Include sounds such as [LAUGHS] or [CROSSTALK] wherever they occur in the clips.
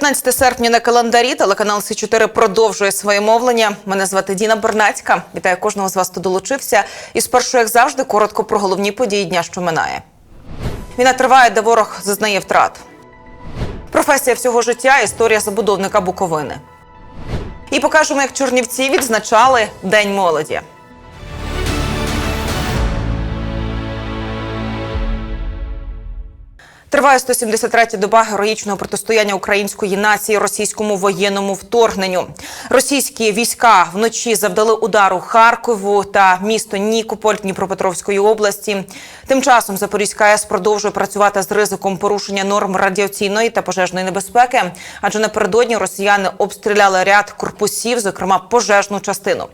15 серпня на календарі телеканал Сі 4 продовжує своє мовлення. Мене звати Діна Бернацька. Вітаю кожного з вас, хто долучився. І спершу, як завжди, коротко про головні події дня, що минає. Війна триває, де ворог зазнає втрат. Професія всього життя історія забудовника Буковини. І покажемо, як Чорнівці відзначали День молоді. Триває 173-я доба героїчного протистояння української нації російському воєнному вторгненню. Російські війська вночі завдали удару Харкову та місто Нікополь Дніпропетровської області. Тим часом Запорізька АЕС продовжує працювати з ризиком порушення норм радіаційної та пожежної небезпеки, адже напередодні росіяни обстріляли ряд корпусів, зокрема пожежну частину.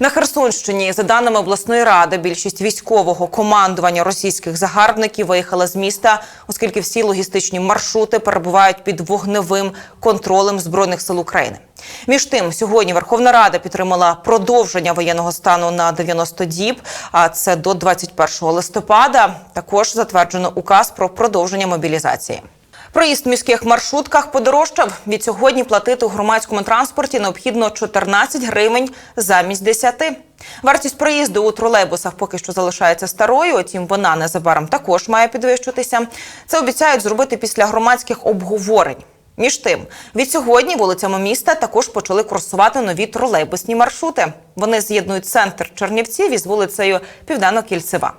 На Херсонщині, за даними обласної ради, більшість військового командування російських загарбників виїхала з міста, оскільки всі логістичні маршрути перебувають під вогневим контролем збройних сил України. Між тим, сьогодні Верховна Рада підтримала продовження воєнного стану на 90 діб. А це до 21 листопада. Також затверджено указ про продовження мобілізації. Проїзд в міських маршрутках подорожчав. Від сьогодні платити у громадському транспорті необхідно 14 гривень замість 10. Вартість проїзду у тролейбусах поки що залишається старою, утім вона незабаром також має підвищитися. Це обіцяють зробити після громадських обговорень. Між тим, від сьогодні вулицями міста також почали курсувати нові тролейбусні маршрути. Вони з'єднують центр Чернівців із вулицею Південно-Кільцева.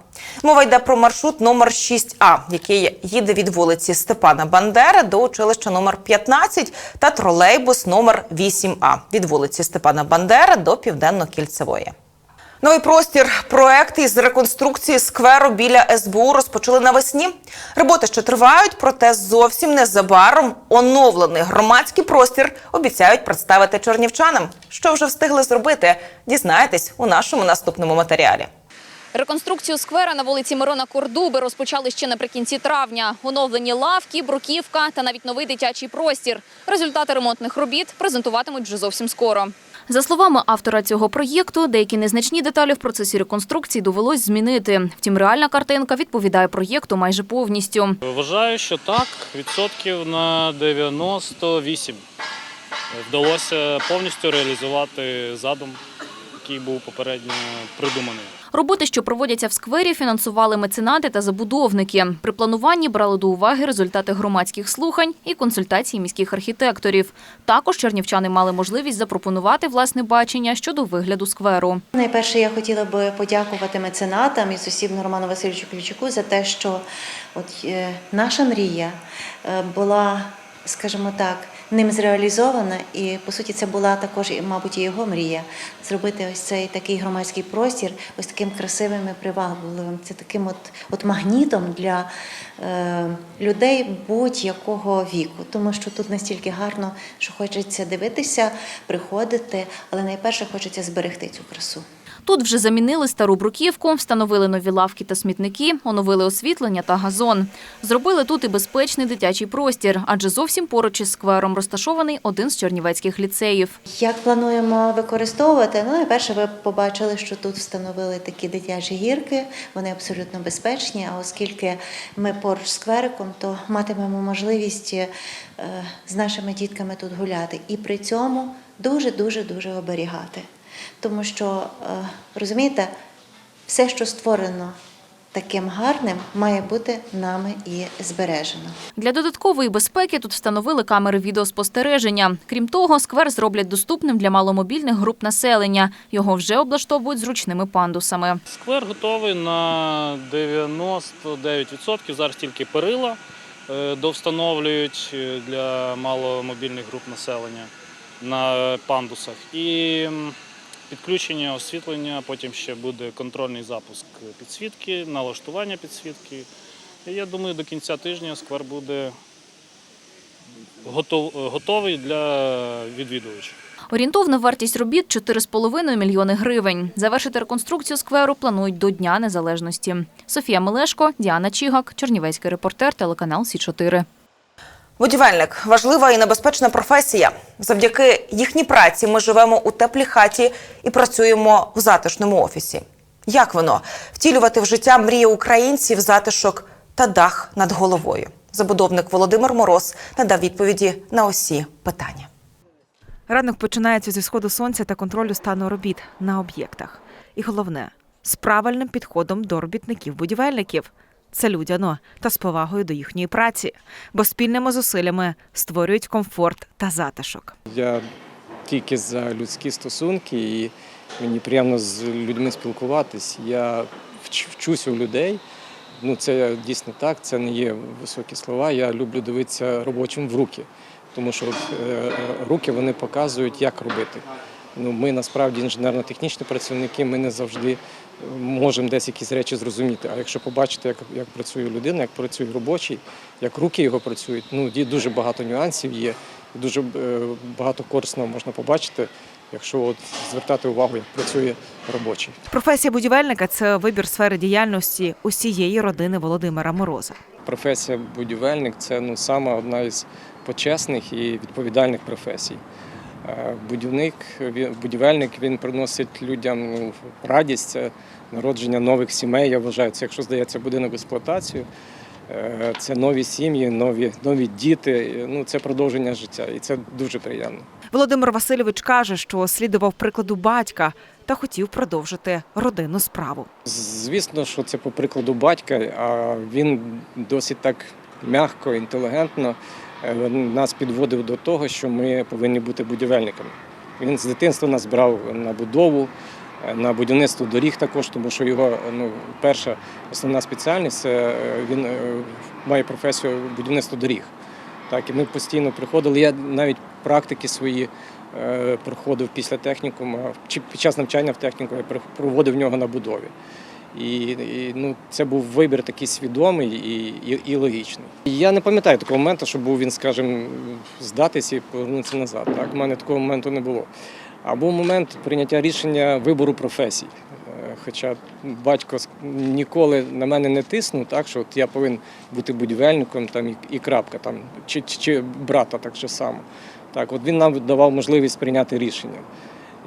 Мова йде про маршрут номер 6А, який їде від вулиці Степана Бандери до училища номер 15 та тролейбус номер 8А від вулиці Степана Бандери до Південно-Кільцевої. Новий простір проект із реконструкції скверу біля СБУ розпочали навесні. Роботи ще тривають, проте зовсім незабаром оновлений громадський простір обіцяють представити чернівчанам. Що вже встигли зробити? Дізнаєтесь у нашому наступному матеріалі. Реконструкцію сквера на вулиці Мирона Кордуби розпочали ще наприкінці травня. Оновлені лавки, бруківка та навіть новий дитячий простір. Результати ремонтних робіт презентуватимуть вже зовсім скоро. За словами автора цього проєкту, деякі незначні деталі в процесі реконструкції довелось змінити. Втім, реальна картинка відповідає проєкту майже повністю. Вважаю, що так, відсотків на 98 вдалося повністю реалізувати задум, який був попередньо придуманий. Роботи, що проводяться в сквері, фінансували меценати та забудовники. При плануванні брали до уваги результати громадських слухань і консультацій міських архітекторів. Також чернівчани мали можливість запропонувати власне бачення щодо вигляду скверу. Найперше, я хотіла би подякувати меценатам і сусідну Роману Васильовичу Ключуку за те, що от е, наша мрія е, була, скажімо так, ним зреалізована, і по суті це була також, мабуть, і його мрія зробити ось цей такий громадський простір, ось таким красивим і привабливим. Це таким от, от магнітом для е, людей будь-якого віку, тому що тут настільки гарно, що хочеться дивитися, приходити, але найперше хочеться зберегти цю красу. Тут вже замінили стару бруківку, встановили нові лавки та смітники, оновили освітлення та газон. Зробили тут і безпечний дитячий простір, адже зовсім поруч із сквером розташований один з чернівецьких ліцеїв. Як плануємо використовувати? Ну, найперше, ви побачили, що тут встановили такі дитячі гірки, вони абсолютно безпечні. А оскільки ми поруч з сквериком, то матимемо можливість е, з нашими дітками тут гуляти і при цьому дуже дуже дуже оберігати. Тому що е, розумієте, все, що створено таким гарним, має бути нами і збережено. Для додаткової безпеки тут встановили камери відеоспостереження. Крім того, сквер зроблять доступним для маломобільних груп населення. Його вже облаштовують зручними пандусами. Сквер готовий на 99%. Зараз тільки перила е, довстановлюють е, для маломобільних груп населення на пандусах. І підключення освітлення, потім ще буде контрольний запуск підсвітки, налаштування підсвітки. Я думаю, до кінця тижня сквер буде готов- готовий для відвідувачів. Орієнтовна вартість робіт 4,5 мільйони гривень. Завершити реконструкцію скверу планують до Дня Незалежності. Софія Мелешко, Діана Чігак, Чернівецький репортер, телеканал Сі 4 Будівельник важлива і небезпечна професія. Завдяки їхній праці ми живемо у теплій хаті і працюємо в затишному офісі. Як воно втілювати в життя мрії українців, затишок та дах над головою? Забудовник Володимир Мороз надав відповіді на усі питання. Ранок починається зі сходу сонця та контролю стану робіт на об'єктах. І головне з правильним підходом до робітників-будівельників. Це людяно та з повагою до їхньої праці, бо спільними зусиллями створюють комфорт та затишок. Я тільки за людські стосунки, і мені приємно з людьми спілкуватись. Я вч- вчусь у людей. Ну, це дійсно так, це не є високі слова. Я люблю дивитися робочим в руки, тому що от, е, руки вони показують, як робити. Ну, ми насправді інженерно-технічні працівники, ми не завжди е, можемо десь якісь речі зрозуміти. А якщо побачити, як, як працює людина, як працює робочий, як руки його працюють, ну дуже багато нюансів є, дуже е, багато корисного можна побачити, якщо от звертати увагу, як працює робочий. Професія будівельника це вибір сфери діяльності усієї родини Володимира Мороза. Професія будівельник це ну саме одна із почесних і відповідальних професій. Будівник, будівельник він приносить людям ну, радість, народження нових сімей. Я вважаю, це якщо здається будинок в експлуатацію, е, це нові сім'ї, нові, нові діти. Ну це продовження життя, і це дуже приємно. Володимир Васильович каже, що слідував прикладу батька та хотів продовжити родинну справу. Звісно, що це по прикладу батька, а він досить так м'яко, інтелігентно нас підводив до того, що ми повинні бути будівельниками. Він з дитинства нас брав на будову, е, на будівництво доріг також, тому що його ну, перша основна спеціальність е, він е, має професію будівництва доріг. Так, і ми постійно приходили. Я навіть практики свої е, проходив після технікуму, чи під час навчання в техніку я проводив в нього на будові. І, і ну, це був вибір такий свідомий і, і, і логічний. Я не пам'ятаю такого моменту, щоб був він, скажімо, здатись і повернутися назад. Так, у мене такого моменту не було. А був момент прийняття рішення вибору професій. Е, Хоча батько ніколи на мене не тиснув, так що от я повинен бути будівельником там, і, і крапка, там, чи, чи, чи брата так же само. Так, от він нам давав можливість прийняти рішення.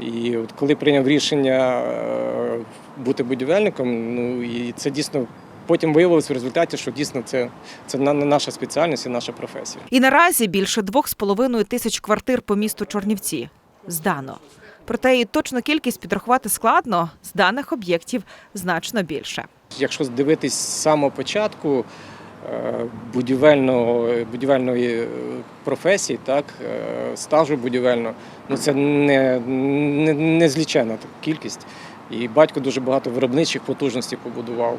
І от коли прийняв рішення е, бути будівельником, ну і це дійсно потім виявилось в результаті, що дійсно це, це на- наша спеціальність і наша професія. І наразі більше двох з половиною тисяч квартир по місту Чорнівці здано. Проте і точну кількість підрахувати складно, з даних об'єктів значно більше. Якщо дивитись з самого початку будівельного, будівельної е, професії, так, е, стажу будівельного, ну це не, не, не злічена кількість. І батько дуже багато виробничих потужностей побудував.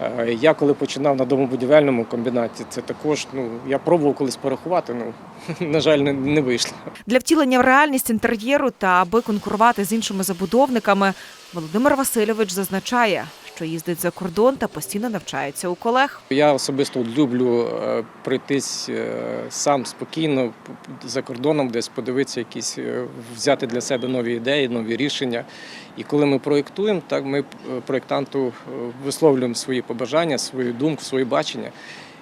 Е, Я коли починав на домобудівельному комбінаті, це також ну я пробував колись порахувати. Ну [LAUGHS] на жаль, не, не вийшло. Для втілення в реальність інтер'єру та аби конкурувати з іншими забудовниками, Володимир Васильович зазначає, що їздить за кордон та постійно навчається у колег. Я особисто люблю е, пройтись е, сам спокійно за кордоном, десь подивитися, якісь е, взяти для себе нові ідеї, нові рішення. І коли ми проєктуємо, так ми проєктанту висловлюємо свої побажання, свою думку, своє бачення.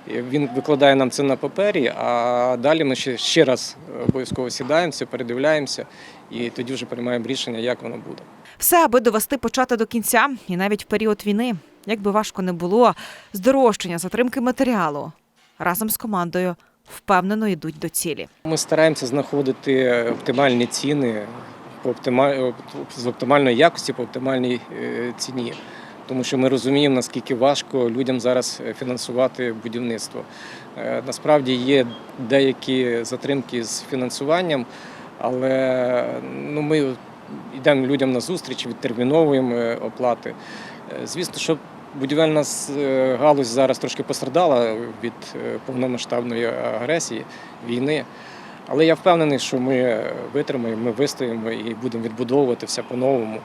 Він викладає нам це на папері, а далі ми ще, ще раз обов'язково сідаємося, передивляємося і тоді вже приймаємо рішення, як воно буде. Все, аби довести почати до кінця, і навіть в період війни, як би важко не було, здорожчання, затримки матеріалу разом з командою впевнено йдуть до цілі. Ми стараємося знаходити оптимальні ціни по оптима- з оптимальної якості, по оптимальній е, ціні. Тому що ми розуміємо, наскільки важко людям зараз е, фінансувати будівництво. Е, Насправді є деякі затримки з фінансуванням, але ну, ми йдемо людям на зустріч, відтерміновуємо е, оплати. Е, Звісно, що будівельна е, галузь зараз трошки пострадала від повномасштабної агресії, війни. Але я впевнений, що ми витримаємо, ми вистоїмо і будемо відбудовувати все по-новому.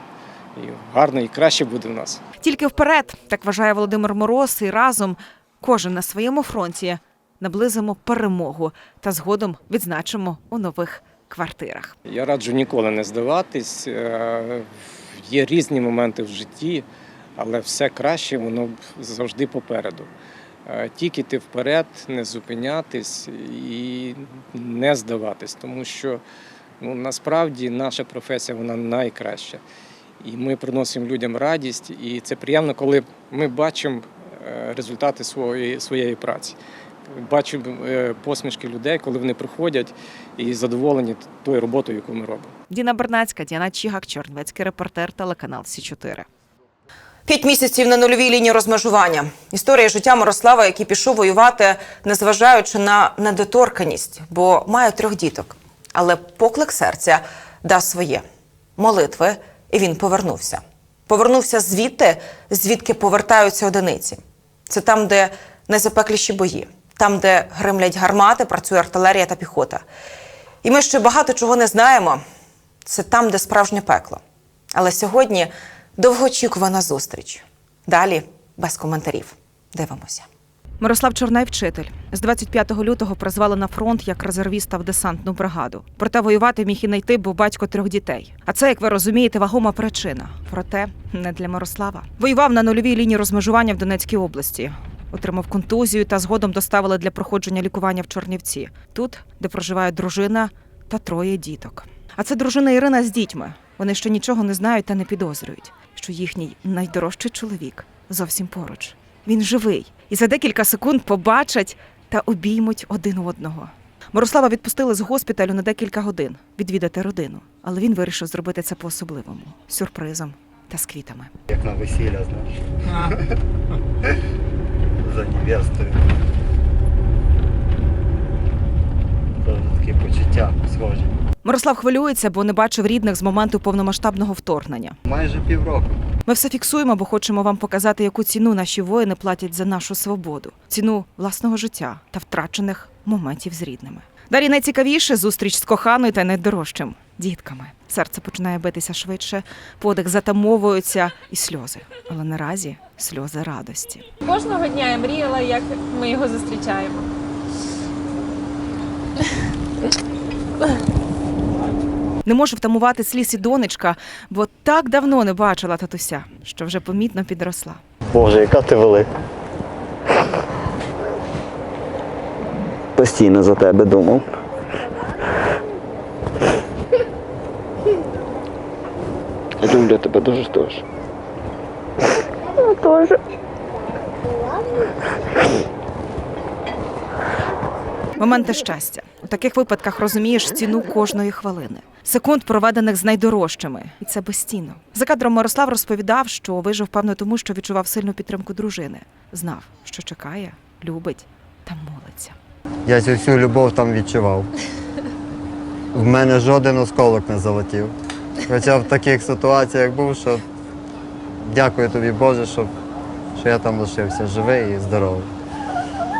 І гарно і краще буде в нас. Тільки вперед, так вважає Володимир Мороз, і разом кожен на своєму фронті наблизимо перемогу та згодом відзначимо у нових квартирах. Я раджу ніколи не здаватись. Е, Є різні моменти в житті, але все краще воно завжди попереду. Е, Тільки йти вперед, не зупинятись і не здаватись, тому що ну, насправді наша професія вона найкраща. І ми приносимо людям радість, і це приємно, коли ми бачимо е, результати своєї, своєї праці. Бачу е, посмішки людей, коли вони приходять і задоволені тою роботою, яку ми робимо. Діна Бернацька, Діана Чігак, Чернівецький репортер, телеканал Сі 4 П'ять місяців на нульовій лінії розмежування. Історія життя Мирослава, який пішов воювати, незважаючи на недоторканість, бо має трьох діток. Але поклик серця дав своє молитви, і він повернувся. Повернувся звідти, звідки повертаються одиниці. Це там, де найзапекліші бої, там, де гримлять гармати, працює артилерія та піхота. І ми ще багато чого не знаємо. Це там, де справжнє пекло. Але сьогодні довгоочікувана зустріч. Далі без коментарів. Дивимося. Мирослав Чорнай вчитель. З 25 лютого призвали на фронт як резервіста в десантну бригаду. Проте воювати міг і не йти, бо батько трьох дітей. А це, як ви розумієте, вагома причина. Проте не для Мирослава. Воював на нульовій лінії розмежування в Донецькій області. Отримав контузію та згодом доставили для проходження лікування в Чорнівці, тут, де проживає дружина та троє діток. А це дружина Ірина з дітьми. Вони ще нічого не знають та не підозрюють, що їхній найдорожчий чоловік зовсім поруч. Він живий і за декілька секунд побачать та обіймуть один одного. Мирослава відпустили з госпіталю на декілька годин відвідати родину, але він вирішив зробити це по-особливому сюрпризом та з квітами. Як на весілля, знаєш. Невестою. Це такі почуття схожі. Мирослав хвилюється, бо не бачив рідних з моменту повномасштабного вторгнення. Майже півроку. Ми все фіксуємо, бо хочемо вам показати, яку ціну наші воїни платять за нашу свободу, ціну власного життя та втрачених моментів з рідними. Далі найцікавіше зустріч з коханою та найдорожчим дітками. Серце починає битися швидше, подих затамовується і сльози. Але наразі сльози радості. Кожного дня я мріяла, як ми його зустрічаємо. Не може втамувати сліз і донечка, бо так давно не бачила татуся, що вже помітно підросла. Боже, яка ти велика. Постійно за тебе думав. Я люблю тебе дуже дуже. Моменти щастя. У таких випадках розумієш ціну кожної хвилини. Секунд, проведених з найдорожчими, і це безцінно. За кадром Мирослав розповідав, що вижив певно тому, що відчував сильну підтримку дружини. Знав, що чекає, любить та молиться. Я цю всю любов там відчував. В мене жоден осколок не залетів. Хоча в таких ситуаціях був, що дякую тобі, Боже, що, що я там лишився живий і здоровий.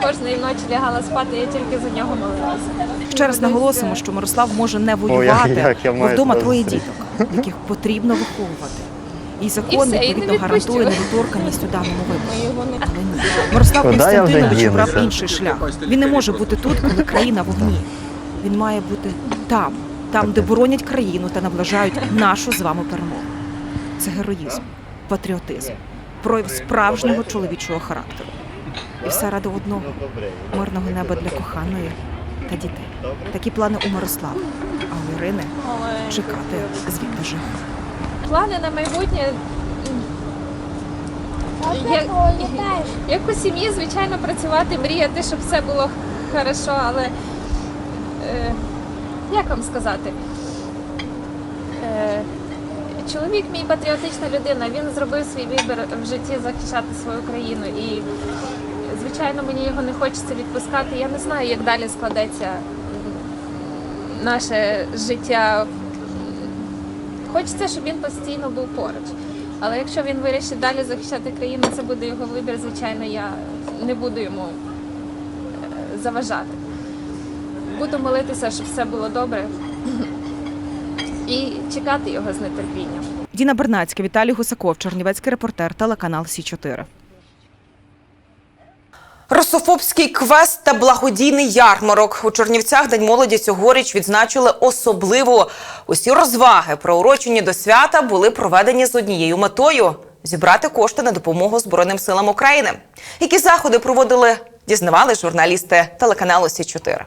Кожної ночі лягала спати, я тільки за нього молилася. Ще раз наголосимо, що Мирослав може не воювати, як- як я бо маю вдома троє діток, яких потрібно виховувати. І І закон все, і не відповідно гарантує відпущу. недоторканість у даному випадку. його не Але. Мирослав Куди я вже Константинович обрав дінуся? інший шлях. Він не може бути тут, коли країна в огні. Він має бути там, там, де боронять країну та наближають нашу з вами перемогу. Це героїзм, патріотизм, прояв справжнього чоловічого характеру. І все ради одного мирного неба для коханої та дітей. Такі плани у Мирослава, а у Ірини чекати звідти живо. плани на майбутнє. Як, як у сім'ї, звичайно, працювати, мріяти, щоб все було хорошо, але е, як вам сказати? Е, чоловік мій патріотична людина, він зробив свій вибір в житті захищати свою країну. І, звичайно, мені його не хочеться відпускати. Я не знаю, як далі складеться наше життя Хочеться, щоб він постійно був поруч. Але якщо він вирішить далі захищати країну, це буде його вибір. Звичайно, я не буду йому е, заважати. Буду молитися, щоб все було добре і чекати його з нетерпінням. Діна Бернацька, Віталій Гусаков, Чернівецький репортер, телеканал Сі 4 Русофобський квест та благодійний ярмарок у Чернівцях День молоді цьогоріч відзначили особливо. Усі розваги, приурочені до свята, були проведені з однією метою зібрати кошти на допомогу Збройним силам України. Які заходи проводили, дізнавали журналісти телеканалу Сі 4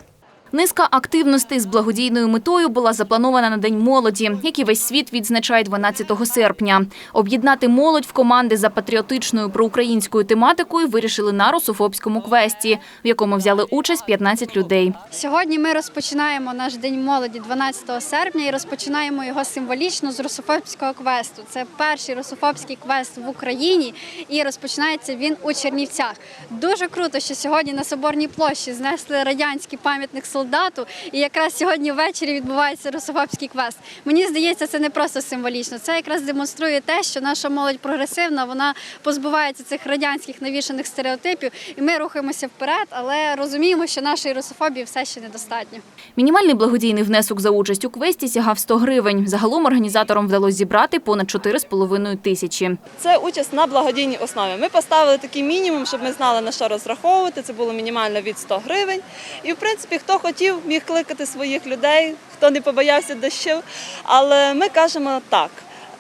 Низка активностей з благодійною метою була запланована на День молоді, який весь світ відзначає 12 серпня. Об'єднати молодь в команди за патріотичною проукраїнською тематикою вирішили на русофобському квесті, в якому взяли участь 15 людей. Сьогодні ми розпочинаємо наш день молоді 12 серпня і розпочинаємо його символічно з русофобського квесту. Це перший русофобський квест в Україні, і розпочинається він у Чернівцях. Дуже круто, що сьогодні на соборній площі знесли радянський пам'ятник солдату, і якраз сьогодні ввечері відбувається русофобський квест. Мені здається, це не просто символічно. Це якраз демонструє те, що наша молодь прогресивна, вона позбувається цих радянських навішаних стереотипів, і ми рухаємося вперед, але розуміємо, що нашої русофобії все ще недостатньо. Мінімальний благодійний внесок за участь у квесті сягав 100 гривень. Загалом організаторам вдалося зібрати понад 4,5 тисячі. Це участь на благодійній основі. Ми поставили такий мінімум, щоб ми знали на що розраховувати. Це було мінімально від 100 гривень. І в принципі, хто хотів, міг кликати своїх людей, хто не побоявся дощів. Але ми кажемо так.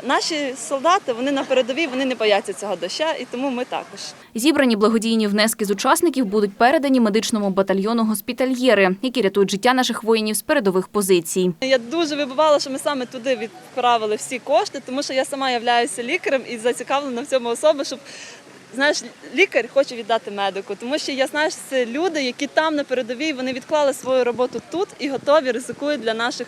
Наші солдати вони на передовій, вони не бояться цього доща, і тому ми також. Зібрані благодійні внески з учасників будуть передані медичному батальйону госпітальєри, які рятують життя наших воїнів з передових позицій. Я дуже вибувала, що ми саме туди відправили всі кошти, тому що я сама являюся лікарем і зацікавлена в цьому особи, щоб знаєш, лікар хоче віддати медику, тому що я знаю, що це люди, які там на передовій, вони відклали свою роботу тут і готові ризикують для наших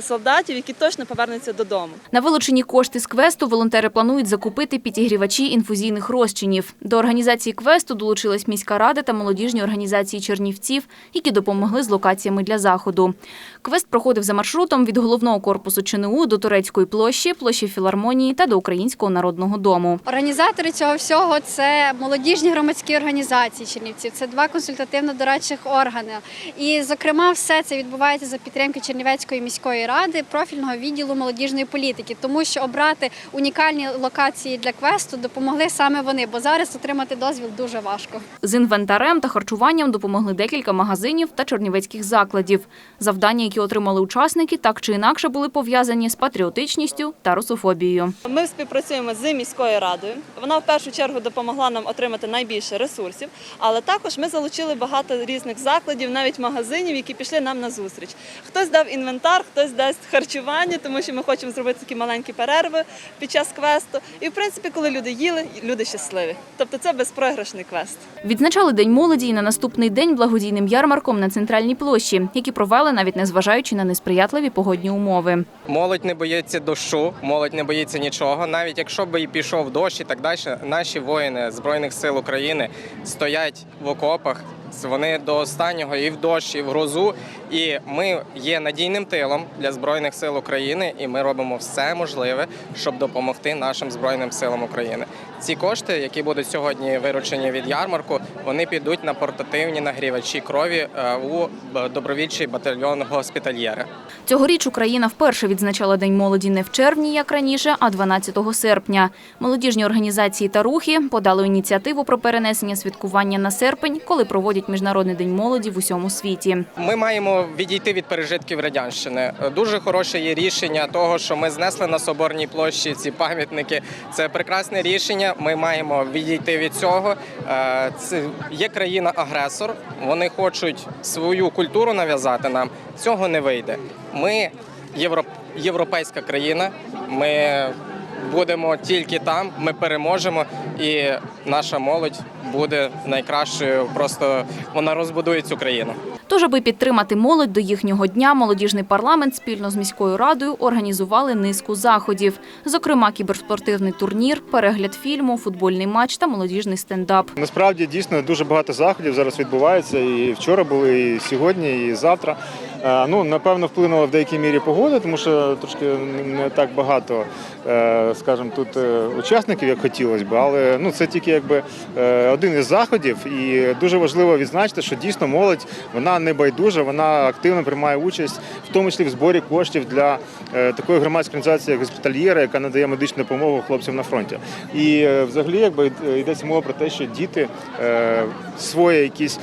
солдатів, які точно повернуться додому. На вилучені кошти з квесту волонтери планують закупити підігрівачі інфузійних розчинів. До організації квесту долучилась міська рада та молодіжні організації Чернівців, які допомогли з локаціями для заходу. Квест проходив за маршрутом від головного корпусу ЧНУ до Турецької площі, площі філармонії та до Українського народного дому. Організатори цього всього це молодіжні громадські організації Чернівців. Це два консультативно-дорадчих органи. І, зокрема, все це відбувається за підтримки Чернівецької міської ради, профільного відділу молодіжної політики, тому що обрати унікальні локації для квесту допомогли саме вони, бо зараз отримати дозвіл дуже важко. З інвентарем та харчуванням допомогли декілька магазинів та чорнівецьких закладів. Завдання, які отримали учасники, так чи інакше були пов'язані з патріотичністю та русофобією. Ми співпрацюємо з міською радою. Вона в першу чергу допомогла нам отримати найбільше ресурсів, але також ми залучили багато різних закладів, навіть магазинів, які пішли нам на зустріч. Хтось дав інвентар, хтось дасть харчування, тому що ми хочемо зробити такі маленькі перерви під час квесту. І в принципі, коли люди їли, люди щасливі. Тобто це безпрограшний квест. Відзначали День молоді і на наступний день благодійним ярмарком на центральній площі, які провели навіть незважаючи на несприятливі погодні умови. Молодь не боїться дощу, молодь не боїться нічого. Навіть якщо би і пішов дощ і так далі, наші воїни Збройних сил України стоять в окопах. Вони до останнього і в дощ, і в грозу. І ми є надійним тилом для збройних сил України, і ми робимо все можливе, щоб допомогти нашим збройним силам України. Ці кошти, які будуть сьогодні виручені від ярмарку, вони підуть на портативні нагрівачі крові е, у добровільчий батальйон госпітальєри. Цьогоріч Україна вперше відзначала День молоді не в червні, як раніше, а 12 серпня. Молодіжні організації та рухи подали ініціативу про перенесення святкування на серпень, коли проводять Міжнародний день молоді в усьому світі. Ми маємо відійти від пережитків радянщини. Дуже хороше є рішення того, що ми знесли на соборній площі ці пам'ятники. Це прекрасне рішення. Ми маємо відійти від цього. Е, Це є країна-агресор. Вони хочуть свою культуру нав'язати нам. Цього не вийде. Ми європейська країна. Ми будемо тільки там. Ми переможемо, і наша молодь буде найкращою. Просто вона розбудує цю країну. Тож, аби підтримати молодь до їхнього дня, молодіжний парламент спільно з міською радою організували низку заходів, зокрема кіберспортивний турнір, перегляд фільму, футбольний матч та молодіжний стендап. Насправді дійсно дуже багато заходів зараз відбувається. І вчора були, і сьогодні, і завтра. Е, Ну, напевно, вплинула в деякій мірі погода, тому що трошки не так багато, е, скажімо, тут е, учасників, як хотілося б, але ну це тільки якби один із заходів. І дуже важливо відзначити, що дійсно молодь вона не байдужа, вона активно приймає участь, в тому числі в зборі коштів для такої громадської організації, як госпітальєра, яка надає медичну допомогу хлопцям на фронті. І взагалі, якби йдеться мова про те, що діти свої якісь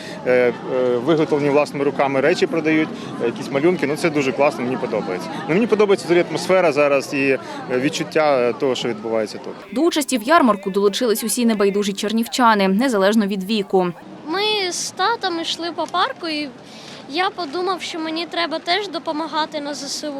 виготовлені власними руками речі продають, якісь малюнки. Ну це дуже класно, мені подобається. Ну, мені подобається взагалі атмосфера зараз і е, відчуття е, того, що відбувається тут. До участі в ярмарку долучились усі небайдужі чернівчани, незалежно від віку. Ми з татом йшли по парку і я подумав, що мені треба теж допомагати на ЗСУ.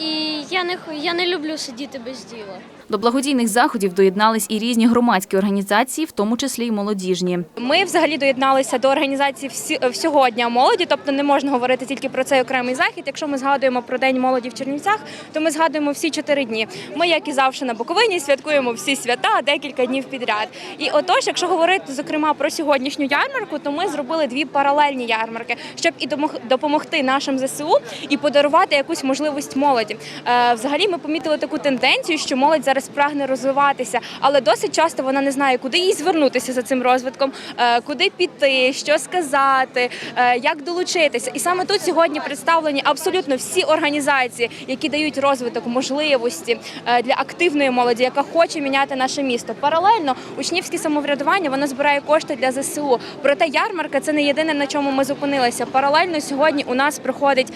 І я не, я не люблю сидіти без діла. До благодійних заходів доєднались і різні громадські організації, в тому числі й молодіжні. Ми взагалі доєдналися до організації всього дня молоді, тобто не можна говорити тільки про цей окремий захід. Якщо ми згадуємо про день молоді в Чернівцях, то ми згадуємо всі чотири дні. Ми, як і завжди на Буковині, святкуємо всі свята декілька днів підряд. І отож, якщо говорити зокрема про сьогоднішню ярмарку, то ми зробили дві паралельні ярмарки, щоб і допомогти нашим ЗСУ і подарувати якусь можливість молоді. Е, взагалі, ми помітили таку тенденцію, що молодь зараз прагне розвиватися, але досить часто вона не знає, куди їй звернутися за цим розвитком, е, куди піти, що сказати, е, як долучитися. І саме тут сьогодні представлені абсолютно всі організації, які дають розвиток можливості е, для активної молоді, яка хоче міняти наше місто. Паралельно учнівське самоврядування воно збирає кошти для ЗСУ. Проте ярмарка це не єдине на чому ми зупинилися. Паралельно сьогодні у нас проходить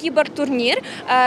кібертурнір.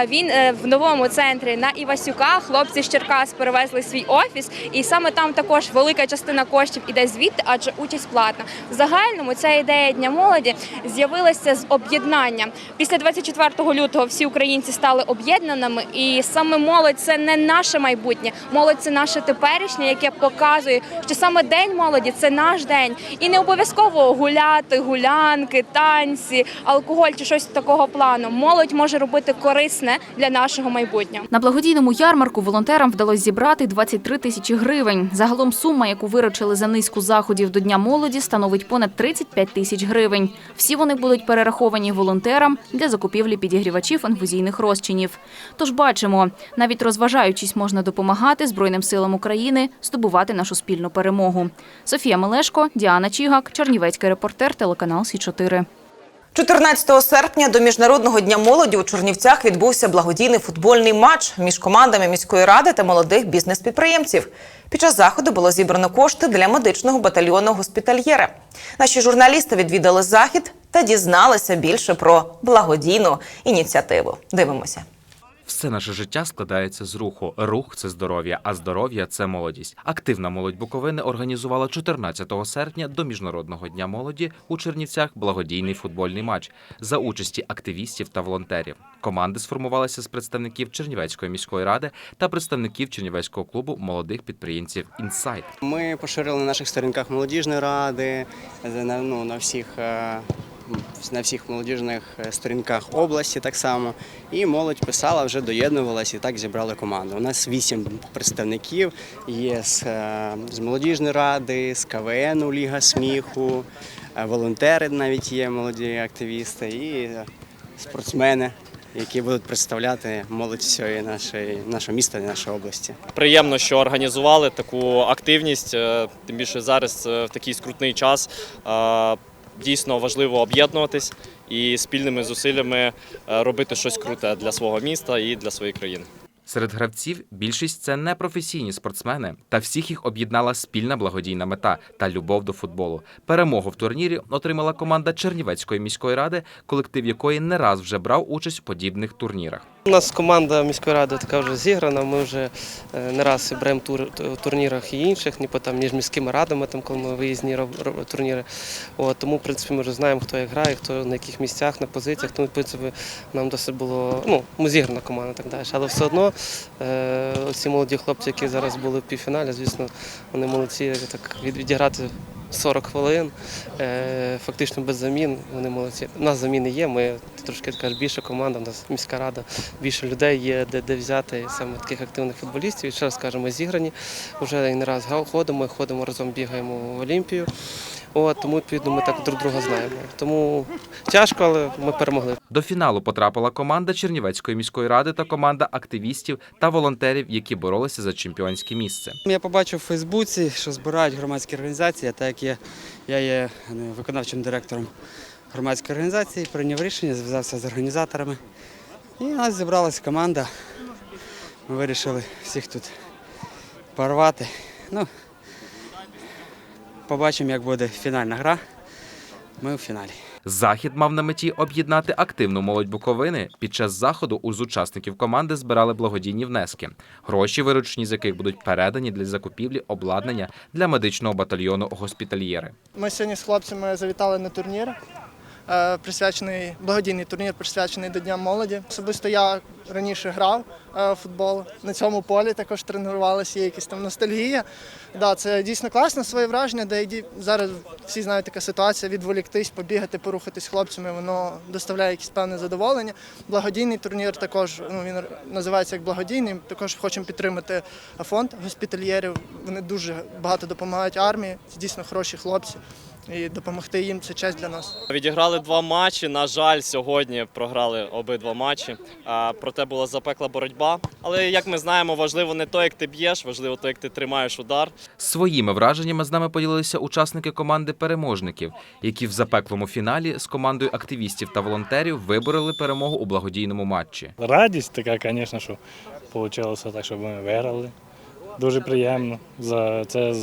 Він в новому центрі на Івасюка. Хлопці з Черкас перевезли свій офіс, і саме там також велика частина коштів іде звідти, адже участь платна. В загальному ця ідея дня молоді з'явилася з об'єднання. Після 24 лютого всі українці стали об'єднаними, і саме молодь це не наше майбутнє. Молодь це наше теперішнє, яке показує, що саме день молоді це наш день, і не обов'язково гуляти, гулянки, танці, алкоголь чи щось такого плану. Молодь може робити корисне для нашого майбутнього. На благодійному ярмарку волонтерам вдалося зібрати 23 тисячі гривень. Загалом сума, яку виручили за низку заходів до Дня молоді, становить понад 35 тисяч гривень. Всі вони будуть перераховані волонтерам для закупівлі підігрівачів інфузійних розчинів. Тож бачимо, навіть розважаючись, можна допомагати Збройним силам України здобувати нашу спільну перемогу. Софія Мелешко, Діана Чігак, Чернівецький репортер, телеканал Сі 4 14 серпня до міжнародного дня молоді у Чернівцях відбувся благодійний футбольний матч між командами міської ради та молодих бізнес-підприємців. Під час заходу було зібрано кошти для медичного батальйону госпітальєра. Наші журналісти відвідали захід та дізналися більше про благодійну ініціативу. Дивимося. Все наше життя складається з руху. Рух це здоров'я, а здоров'я це молодість. Активна молодь Буковини організувала 14 серпня до міжнародного дня молоді у Чернівцях благодійний футбольний матч за участі активістів та волонтерів. Команди сформувалися з представників Чернівецької міської ради та представників Чернівецького клубу молодих підприємців Інсайт. Ми поширили на наших сторінках молодіжної ради, на, ну, на всіх. На всіх молодіжних е, сторінках області так само. І молодь писала, вже доєднувалася і так зібрали команду. У нас вісім представників є з, е, з молодіжної ради, з КВН, Ліга сміху, е, волонтери навіть є молоді активісти і спортсмени, які будуть представляти молодь всієї нашої нашого міста нашої області. Приємно, що організували таку активність, тим більше зараз в такий скрутний час. Дійсно важливо об'єднуватись і спільними зусиллями е, робити щось круте для свого міста і для своєї країни. Серед гравців більшість це непрофесійні спортсмени, та всіх їх об'єднала спільна благодійна мета та любов до футболу. Перемогу в турнірі отримала команда Чернівецької міської ради, колектив якої не раз вже брав участь в подібних турнірах. У нас команда міської ради така вже зіграна. Ми вже е, не раз беремо тур, в турнірах і інших, ніби там між міськими радами, там коли ми виїзні турніри. От, тому, в принципі, ми вже знаємо, хто як грає, хто на яких місцях, на позиціях. Тому, в принципі, нам досить було ну, ми зіграна команда так далі. Але все одно е, ці молоді хлопці, які зараз були в півфіналі, звісно, вони молодці так від- відіграти 40 хвилин, е, фактично без замін. Вони молодці. У нас заміни є. Ми трошки така більша команда, у нас міська рада, більше людей є, де, де взяти саме таких активних футболістів. І ще раз кажемо, зіграні. Вже не раз ходимо, ходимо разом, бігаємо в Олімпію. От, тому відповідно ми так друг друга знаємо. Тому тяжко, але ми перемогли. До фіналу потрапила команда Чернівецької міської ради та команда активістів та волонтерів, які боролися за чемпіонське місце. Я побачив у Фейсбуці, що збирають громадські організації, а так як я, я є виконавчим директором громадської організації, прийняв рішення, зв'язався з організаторами. І у нас зібралась команда. Ми вирішили всіх тут порвати. Ну, побачимо, як буде фінальна гра. Ми у фіналі. Захід мав на меті об'єднати активну молодь Буковини. Під час заходу у з учасників команди збирали благодійні внески, гроші, виручені з яких будуть передані для закупівлі обладнання для медичного батальйону госпітальєри. Ми сьогодні з хлопцями завітали на турнір. Е, присвячений благодійний турнір, присвячений до Дня молоді. Особисто я раніше грав е, в футбол на цьому полі, також тренувалися, є якась там ностальгія. Да, це дійсно класно, своє враження, де зараз всі знають така ситуація, відволіктись, побігати, порухатись хлопцями, воно доставляє якесь певне задоволення. Благодійний турнір також ну, він називається як благодійний. Також хочемо підтримати фонд госпітальєрів. Вони дуже багато допомагають армії. Це дійсно хороші хлопці. І допомогти їм це честь для нас. Відіграли два матчі. На жаль, сьогодні програли обидва матчі. Проте була запекла боротьба. Але як ми знаємо, важливо не то, як ти б'єш, важливо то, як ти тримаєш удар. Своїми враженнями з нами поділилися учасники команди переможників, які в запеклому фіналі з командою активістів та волонтерів вибороли перемогу у благодійному матчі. Радість така, звісно, що вийшло так, щоб ми виграли. Дуже приємно. За це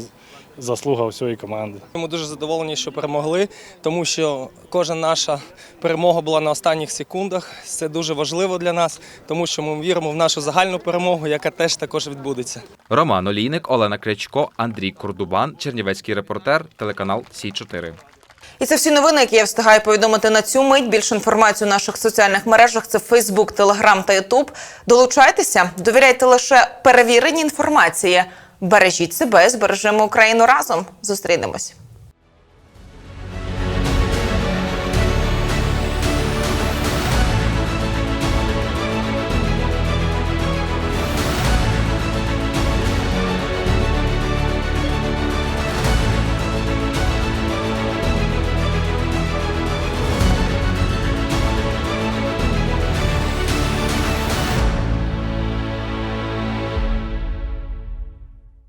заслуга всієї команди. Ми дуже задоволені, що перемогли, тому що кожна наша перемога була на останніх секундах. Це дуже важливо для нас, тому що ми віримо в нашу загальну перемогу, яка теж також відбудеться. Роман Олійник, Олена Крячко, Андрій Кордубан, Чернівецький репортер, телеканал Сі 4 І це всі новини, які я встигаю повідомити на цю мить. Більше інформації у наших соціальних мережах це Фейсбук, Телеграм та Ютуб. Долучайтеся, довіряйте лише перевіреній інформації. Бережіть себе, збережемо Україну разом. Зустрінемось.